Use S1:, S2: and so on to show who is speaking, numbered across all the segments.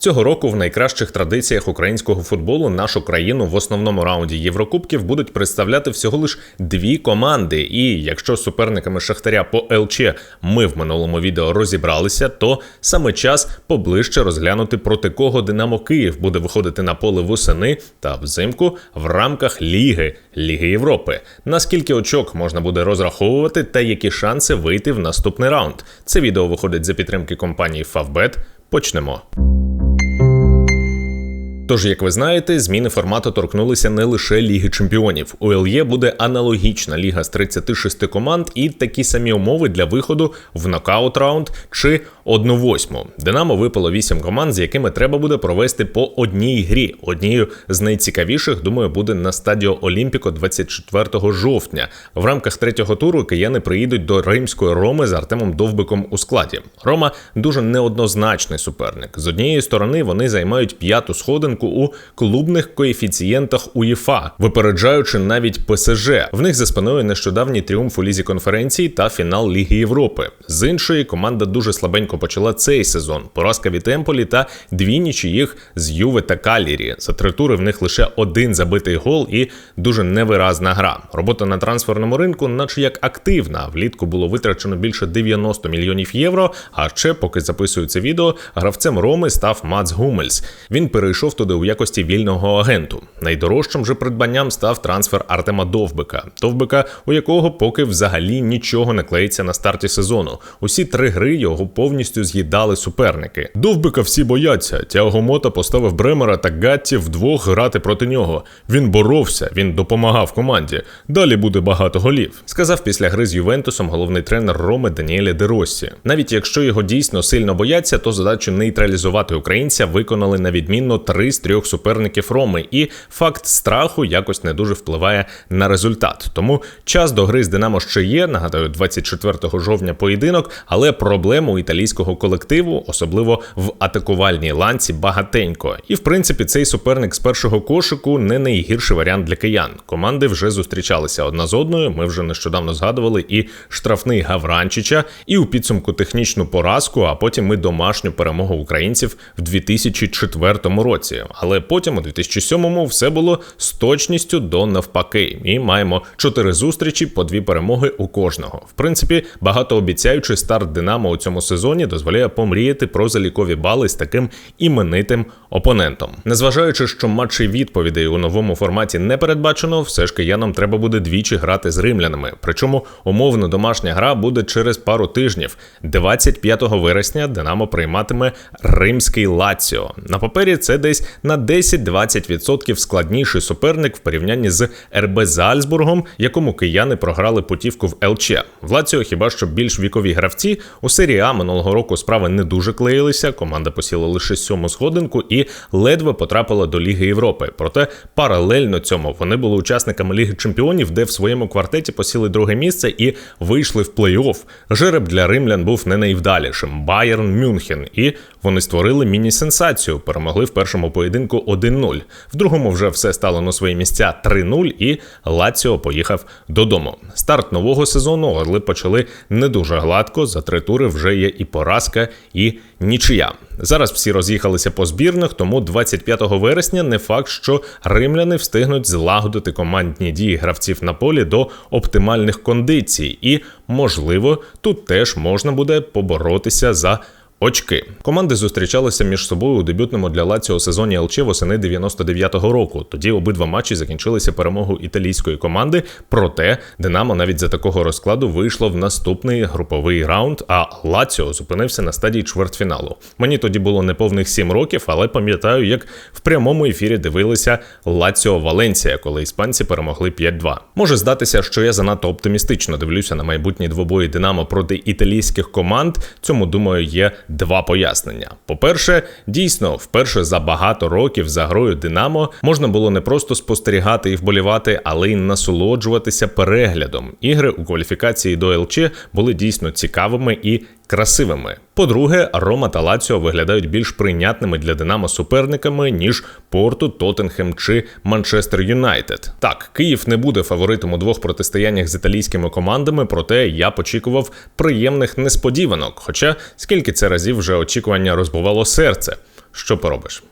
S1: Цього року в найкращих традиціях українського футболу нашу країну в основному раунді Єврокубків будуть представляти всього лиш дві команди. І якщо з суперниками Шахтаря по ЛЧ ми в минулому відео розібралися, то саме час поближче розглянути проти кого Динамо Київ буде виходити на поле восени та взимку в рамках Ліги Ліги Європи. Наскільки очок можна буде розраховувати, та які шанси вийти в наступний раунд? Це відео виходить за підтримки компанії Favbet. Почнемо. Тож, як ви знаєте, зміни формату торкнулися не лише Ліги Чемпіонів. У ЛЄ буде аналогічна ліга з 36 команд і такі самі умови для виходу в нокаут раунд чи 1-8. Динамо випало 8 команд, з якими треба буде провести по одній грі. Однією з найцікавіших, думаю, буде на стадіо Олімпіко 24 жовтня. В рамках третього туру кияни приїдуть до римської Роми з Артемом Довбиком у складі. Рома дуже неоднозначний суперник. З однієї сторони вони займають п'яту сходинку у клубних коефіцієнтах УЄФА, випереджаючи навіть ПСЖ. В них за спиною нещодавній тріумф у лізі конференції та фінал Ліги Європи. З іншої команда дуже слабенько почала цей сезон. Поразка від Емполі та дві нічиїх з Юве та Калірі. За три тури в них лише один забитий гол і дуже невиразна гра. Робота на трансферному ринку, наче як активна. Влітку було витрачено більше 90 мільйонів євро. А ще, поки записую це відео, гравцем Роми став Мац Гумельс. Він перейшов туди у якості вільного агенту. Найдорожчим же придбанням став трансфер Артема Довбика, Довбика, у якого поки взагалі нічого не клеїться на старті сезону. Усі три гри його повністю з'їдали суперники. Довбика всі бояться. Тяго Мота поставив Бремера та Гатті вдвох грати проти нього. Він боровся, він допомагав команді. Далі буде багато голів. Сказав після гри з Ювентусом головний тренер Роми Даніелі Деросі. Навіть якщо його дійсно сильно бояться, то задачу нейтралізувати українця виконали на відмінно три з трьох суперників Роми, і факт страху якось не дуже впливає на результат. Тому час до гри з Динамо ще є. Нагадаю, 24 жовтня поєдинок, але проблем у італійського колективу, особливо в атакувальній ланці, багатенько. І в принципі, цей суперник з першого кошику не найгірший варіант для киян. Команди вже зустрічалися одна з одною. Ми вже нещодавно згадували і штрафний Гавранчича, і у підсумку технічну поразку. А потім ми домашню перемогу українців в 2004 році але потім у 2007-му все було з точністю до навпаки. І маємо чотири зустрічі по дві перемоги у кожного. В принципі, багатообіцяючий старт Динамо у цьому сезоні дозволяє помріяти про залікові бали з таким іменитим опонентом. Незважаючи, що матчі відповідей у новому форматі не передбачено, все ж киянам треба буде двічі грати з римлянами. Причому умовно домашня гра буде через пару тижнів. 25 вересня Динамо прийматиме римський Лаціо. На папері це десь на 10-20% складніший суперник в порівнянні з РБ Зальцбургом, якому кияни програли путівку в ЛЧ. В Лаціо хіба що більш вікові гравці у серії А минулого року справи не дуже клеїлися. Команда посіла лише сьому сходинку і ледве потрапила до Ліги Європи. Проте паралельно цьому вони були учасниками Ліги Чемпіонів, де в своєму квартеті посіли друге місце і вийшли в плей-офф. Жереб для римлян був не найвдалішим Байерн Мюнхен, і вони створили міні-сенсацію. Перемогли в першому поєдинку 1-0. В другому вже все стало на свої місця 3-0, і Лаціо поїхав додому. Старт нового сезону орли почали не дуже гладко. За три тури вже є і поразка, і нічия. Зараз всі роз'їхалися по збірних, тому 25 вересня не факт, що римляни встигнуть злагодити командні дії гравців на полі до оптимальних кондицій, і можливо тут теж можна буде поборотися за Очки команди зустрічалися між собою у дебютному для Лаціо сезоні ЛЧ восени 99-го року. Тоді обидва матчі закінчилися перемогою італійської команди. Проте Динамо навіть за такого розкладу вийшло в наступний груповий раунд. А Лаціо зупинився на стадії чвертьфіналу. Мені тоді було неповних сім років, але пам'ятаю, як в прямому ефірі дивилися Лаціо Валенція, коли іспанці перемогли 5-2. Може здатися, що я занадто оптимістично дивлюся на майбутні двобої Динамо проти італійських команд. Цьому думаю, є два пояснення. По-перше, дійсно, вперше за багато років за грою Динамо можна було не просто спостерігати і вболівати, але й насолоджуватися переглядом. Ігри у кваліфікації до ЛЧ були дійсно цікавими і красивими. По-друге, Рома та Лаціо виглядають більш прийнятними для Динамо суперниками ніж Порту, Тоттенхем чи Манчестер Юнайтед. Так, Київ не буде фаворитом у двох протистояннях з італійськими командами, проте я очікував приємних несподіванок. Хоча скільки це разів вже очікування розбувало серце. що поробиш.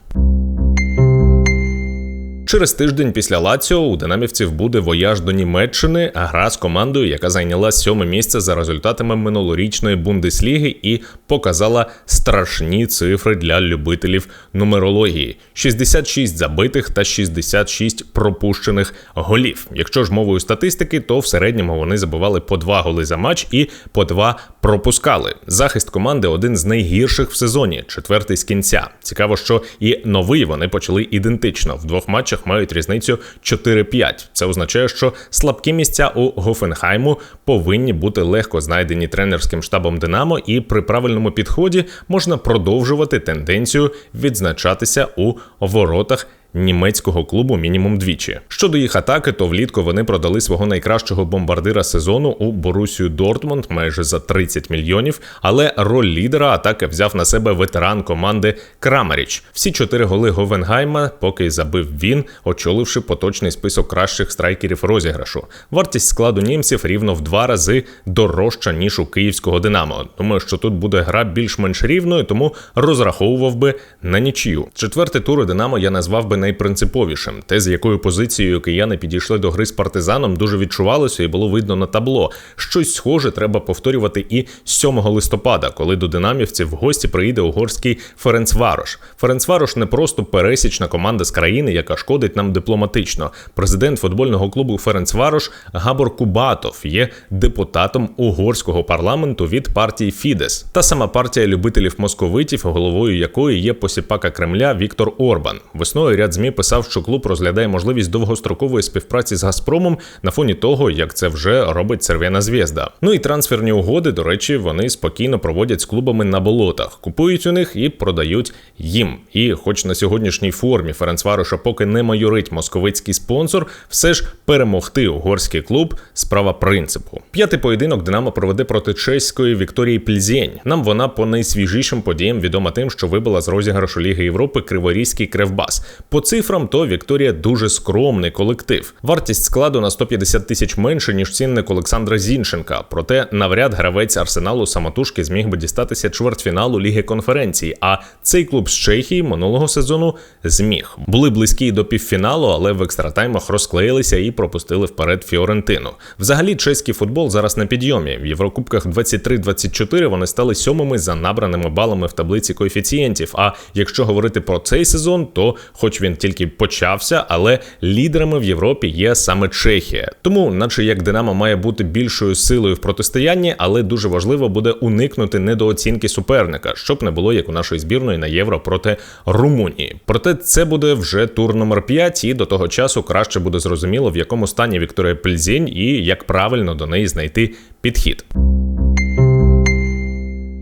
S1: Через тиждень після Лаціо у динамівців буде вояж до Німеччини, а гра з командою, яка зайняла сьоме місце за результатами минулорічної бундесліги і показала страшні цифри для любителів нумерології: 66 забитих та 66 пропущених голів. Якщо ж мовою статистики, то в середньому вони забивали по два голи за матч і по два пропускали. Захист команди один з найгірших в сезоні, четвертий з кінця. Цікаво, що і новий вони почали ідентично в двох матчах мають різницю 4-5. Це означає, що слабкі місця у Гофенхайму повинні бути легко знайдені тренерським штабом Динамо, і при правильному підході можна продовжувати тенденцію відзначатися у воротах німецького клубу мінімум двічі. Щодо їх атаки, то влітку вони продали свого найкращого бомбардира сезону у Борусію Дортмунд майже за 30 мільйонів. Але роль лідера атаки взяв на себе ветеран команди Крамаріч. Всі чотири голи Говенгайма, поки забив він, очоливши поточний список кращих страйкерів розіграшу. Вартість складу німців рівно в два рази дорожча ніж у київського Динамо. Думаю, що тут буде гра більш-менш рівною, тому розраховував би на нічию. Четвертий тур Динамо я назвав би найпринциповішим. Те, з якою позицією кияни підійшли до гри з партизаном, дуже відчувалося і було видно на табло. Щось схоже треба повторювати і 7 листопада, коли до динамівців в гості приїде угорський Ференцварош. Ференцварош не просто пересічна команда з країни, яка шкодить нам дипломатично. Президент футбольного клубу Ференцварош Габор Кубатов є депутатом угорського парламенту від партії Фідес. Та сама партія любителів московитів, головою якої є посіпака Кремля Віктор Орбан. Весною ряд змі писав, що клуб розглядає можливість довгострокової співпраці з Газпромом на фоні того, як це вже робить Серв'яна Зв'язда. Ну і трансферні угоди, до речі, вони спокійно проводять з клубами на болотах, купують у них і продають їм. І, хоч на сьогоднішній формі Ференцвароша поки не майорить московицький спонсор, все ж перемогти угорський клуб справа принципу. П'ятий поєдинок Динамо проведе проти чеської Вікторії Пльзєнь. Нам вона по найсвіжішим подіям відома тим, що вибила з розіграшу Ліги Європи Криворізький Кривбас. По цифрам, то Вікторія дуже скромний колектив. Вартість складу на 150 тисяч менше ніж цінник Олександра Зінченка. Проте навряд гравець арсеналу самотужки зміг би дістатися чвертьфіналу Ліги конференції. А цей клуб з Чехії минулого сезону зміг. Були близькі до півфіналу, але в екстратаймах розклеїлися і пропустили вперед Фіорентину. Взагалі, чеський футбол зараз на підйомі. В Єврокубках 23-24 вони стали сьомими за набраними балами в таблиці коефіцієнтів. А якщо говорити про цей сезон, то хоч він тільки почався, але лідерами в Європі є саме Чехія. Тому, наче як Динамо має бути більшою силою в протистоянні, але дуже важливо буде уникнути недооцінки суперника, щоб не було як у нашої збірної на євро проти Румунії. Проте це буде вже тур номер 5 і до того часу краще буде зрозуміло, в якому стані Вікторія Пельзінь і як правильно до неї знайти підхід.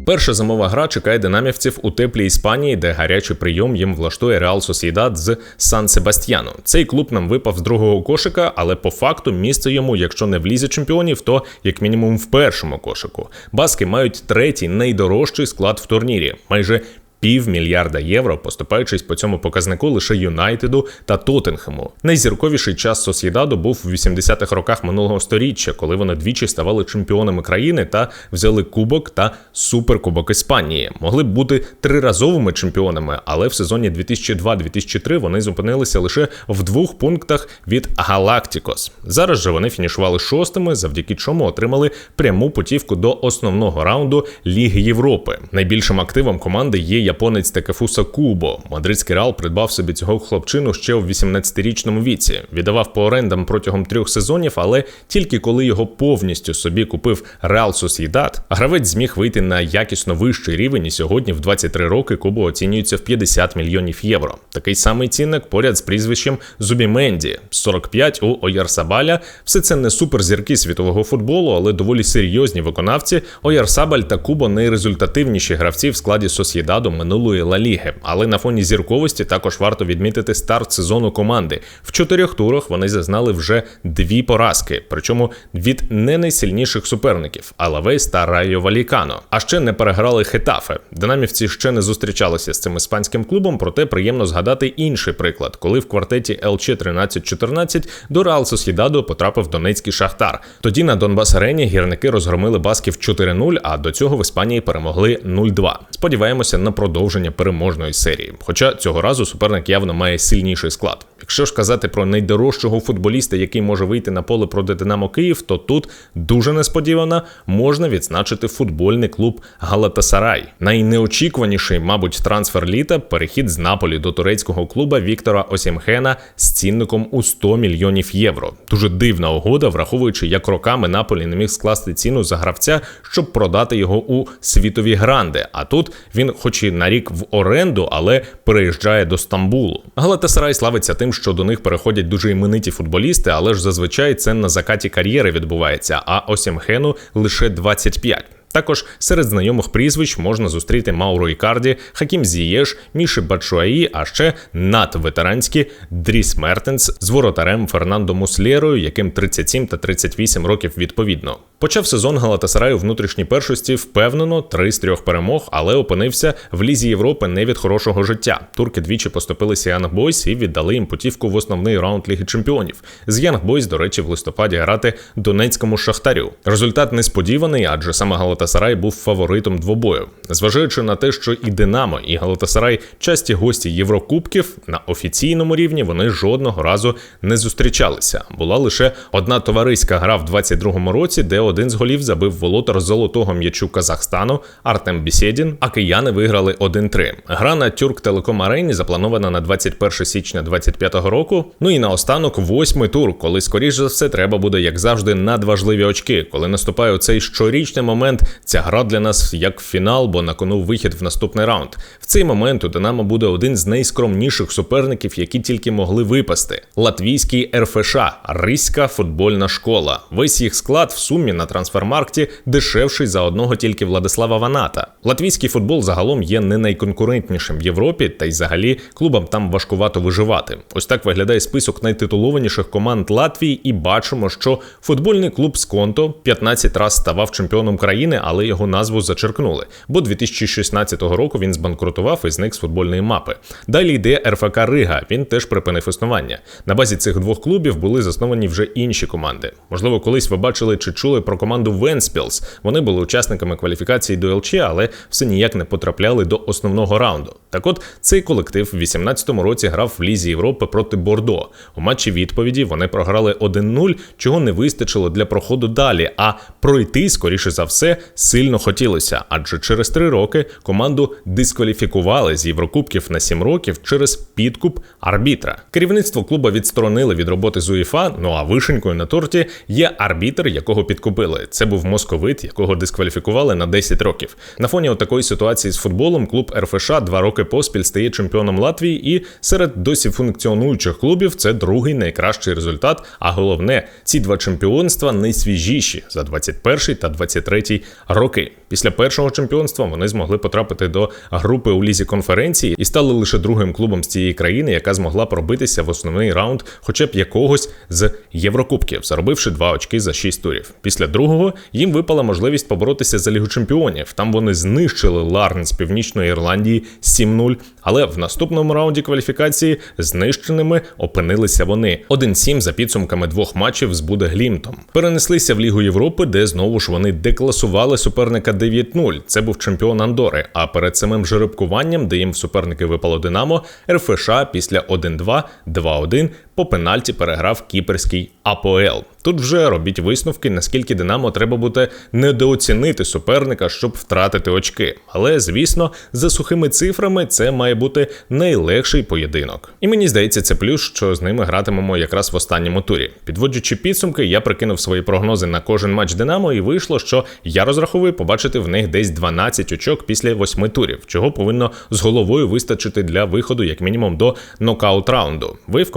S1: Перша зимова гра чекає динамівців у теплій Іспанії, де гарячий прийом їм влаштує Реал Сосідад з Сан Себастьяно. Цей клуб нам випав з другого кошика, але по факту місце йому, якщо не в лізі чемпіонів, то як мінімум в першому кошику. Баски мають третій найдорожчий склад в турнірі майже півмільярда євро, поступаючись по цьому показнику лише Юнайтеду та Тоттенхему. Найзірковіший час Сосєдаду був в 80-х роках минулого століття, коли вони двічі ставали чемпіонами країни та взяли кубок та суперкубок Іспанії. Могли б бути триразовими чемпіонами, але в сезоні 2002-2003 вони зупинилися лише в двох пунктах від Галактикос. Зараз же вони фінішували шостими, завдяки чому отримали пряму путівку до основного раунду Ліги Європи. Найбільшим активом команди є японець Такефуса Кубо. Мадридський Реал придбав собі цього хлопчину ще у 18-річному віці. Віддавав по орендам протягом трьох сезонів, але тільки коли його повністю собі купив Реал Сосідат, гравець зміг вийти на якісно вищий рівень. І сьогодні, в 23 роки, Кубо оцінюється в 50 мільйонів євро. Такий самий цінник поряд з прізвищем Зубіменді 45 у Оярсабаля. Все це не суперзірки світового футболу, але доволі серйозні виконавці. Оярсабаль та Кубо найрезультативніші гравці в складі Сосєдаду минулої Ла Ліги. Але на фоні зірковості також варто відмітити старт сезону команди. В чотирьох турах вони зазнали вже дві поразки, причому від не найсильніших суперників Алавейс та Райо Валікано. А ще не переграли Хетафе. Динамівці ще не зустрічалися з цим іспанським клубом, проте приємно згадати інший приклад, коли в квартеті ЛЧ 13-14 до Реал Сосідадо потрапив Донецький Шахтар. Тоді на Донбас Арені гірники розгромили басків 4-0, а до цього в Іспанії перемогли 0-2. Сподіваємося на продовження переможної серії. Хоча цього разу суперник явно має сильніший склад. Якщо ж казати про найдорожчого футболіста, який може вийти на поле проти Динамо Київ, то тут дуже несподівано можна відзначити футбольний клуб Галатасарай. Найнеочікуваніший, мабуть, трансфер літа перехід з Наполі до турецького клуба Віктора Осімхена з цінником у 100 мільйонів євро. Дуже дивна угода, враховуючи, як роками Наполі не міг скласти ціну за гравця, щоб продати його у світові гранди. А тут він, хоч і на рік в оренду, але переїжджає до Стамбулу. Галатасарай славиться тим, що до них переходять дуже імениті футболісти, але ж зазвичай це на закаті кар'єри відбувається. А Осімхену лише 25. Також серед знайомих прізвищ можна зустріти Мауру Ікарді, Хакім Зієш, Міші Бачуаї, а ще надветеранські Дріс Мертенс з воротарем Фернандо Муслєрою, яким 37 та 38 років відповідно. Почав сезон Галатасараю внутрішній першості впевнено, три з трьох перемог, але опинився в лізі Європи не від хорошого життя. Турки двічі поступилися Янг Бойс і віддали їм путівку в основний раунд Ліги Чемпіонів. З Янг Бойс, до речі, в листопаді грати Донецькому шахтарю. Результат несподіваний, адже саме Галатасарай був фаворитом двобою. Зважаючи на те, що і Динамо, і Галатасарай часті гості Єврокубків на офіційному рівні вони жодного разу не зустрічалися. Була лише одна товариська гра в 22-му році, де один з голів забив володар золотого м'ячу Казахстану Артем Бісєдін, а кияни виграли 1-3. Гра на Тюрк Телеком Арені запланована на 21 січня 25-го року. Ну і наостанок восьмий тур, коли скоріш за все треба буде, як завжди, надважливі очки. Коли наступає цей щорічний момент, ця гра для нас як фінал, бо на кону вихід в наступний раунд. В цей момент у Динамо буде один з найскромніших суперників, які тільки могли випасти: латвійський РФШ, Риська футбольна школа. Весь їх склад в сумі на трансфермаркті дешевший за одного тільки Владислава Ваната. Латвійський футбол загалом є не найконкурентнішим в Європі, та й взагалі клубам там важкувато виживати. Ось так виглядає список найтитулованіших команд Латвії, і бачимо, що футбольний клуб Сконто 15 раз ставав чемпіоном країни, але його назву зачеркнули. Бо 2016 року він збанкрутував і зник з футбольної мапи. Далі йде РФК Рига. Він теж припинив існування. На базі цих двох клубів були засновані вже інші команди. Можливо, колись ви бачили чи чули про команду Венспілс. Вони були учасниками кваліфікації до ЛЧ, але все ніяк не потрапляли до основного раунду. Так от цей колектив в 18-му році грав в Лізі Європи проти Бордо. У матчі відповіді вони програли 1-0, чого не вистачило для проходу далі. А пройти, скоріше за все, сильно хотілося, адже через три роки команду дискваліфікували з Єврокубків на 7 років через підкуп арбітра. Керівництво клуба відсторонили від роботи з УЄФА, Ну а вишенькою на торті є арбітр, якого підкупили. Це був московит, якого дискваліфікували на 10 років. На фоні такої ситуації з футболом клуб РФШ два роки поспіль стає чемпіоном Латвії, і серед досі функціонуючих клубів це другий найкращий результат. А головне, ці два чемпіонства найсвіжіші за 21 та 23 роки. Після першого чемпіонства вони змогли потрапити до групи у лізі конференції і стали лише другим клубом з цієї країни, яка змогла пробитися в основний раунд, хоча б якогось з Єврокубків, заробивши два очки за шість турів. Після другого їм випала можливість поборотися за лігу чемпіонів. Там вони знищили Ларн з північної Ірландії 7-0, але в наступному раунді кваліфікації знищеними опинилися вони 1-7 за підсумками двох матчів з Будеглімтом. Перенеслися в Лігу Європи, де знову ж вони декласували суперника 9-0. Це був чемпіон Андори. А перед самим жеребкуванням, де їм в суперники випало Динамо, РФШ після 1-2, 2-1 по пенальті переграв кіперський АПОЛ. Тут вже робіть висновки, наскільки Динамо треба буде недооцінити суперника, щоб втратити очки. Але звісно, за сухими цифрами це має бути найлегший поєдинок. І мені здається, це плюс, що з ними гратимемо якраз в останньому турі. Підводжучи підсумки, я прикинув свої прогнози на кожен матч Динамо, і вийшло, що я розраховую побачити в них десь 12 очок після восьми турів, чого повинно з головою вистачити для виходу, як мінімум, до нокаут раунду. Ви в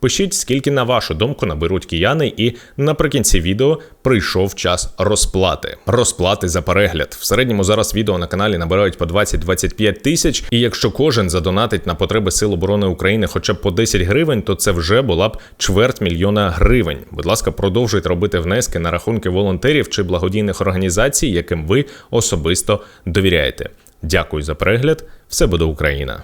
S1: пишіть, скільки на вашу думку наберуть кияни, і наприкінці відео прийшов час розплати. Розплати за перегляд. В середньому зараз відео на каналі набирають по 20-25 тисяч. І якщо кожен задонатить на потреби Сил оборони України хоча б по 10 гривень, то це вже була б чверть мільйона гривень. Будь ласка, продовжуйте робити внески на рахунки волонтерів чи благодійних організацій, яким ви особисто довіряєте. Дякую за перегляд. Все буде Україна.